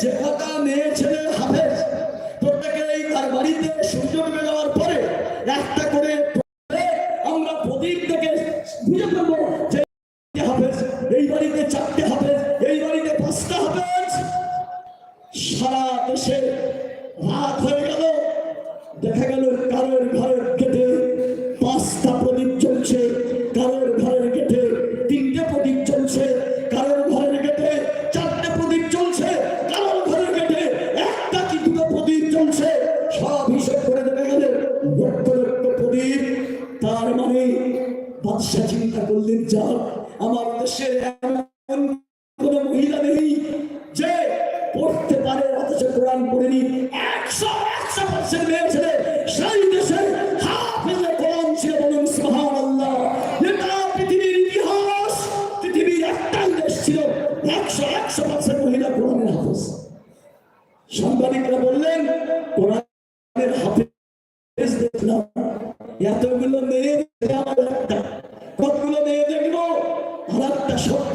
যে কটা মেয়ে ছেলে হাফেজ প্রত্যেকেই তার বাড়িতে সূর্য ডুবে যাওয়ার পরে একটা করে আমরা প্রদীপ থেকে বুঝে এই বাড়িতে চারটে হাফেজ, এই বাড়িতে পাঁচটা হাফেজ। সারা দেশে রাত হয়ে গেল, দেখা গেল কারোর ঘরের গেটে পাঁচটা প্রদীপ চলছে কারোর ঘরের গেটে হিসেব করে লক্ষ প্রদীপ, তার মানে বাদশা চিন্তা করলেন যা আমার দেশের এমন কোন মহিলা নেই যে পড়তে পারে, অথচ কোরআন পড়েনি। একশো একশো পার্সেন্ট মেয়ে সেই দেশে কোরআন ছিল বলুন পৃথিবীর ইতিহাস, পৃথিবীর একটাই দেশ ছিল। একশো একশো পার্সেন্ট মহিলা কোরআনের হাফেজ। সাংবাদিকরা বললেন কোরআনের হাফেজ দেখলাম। এতগুলো মেয়ে দেখলাম কতগুলো মেয়ে একটা শব্দ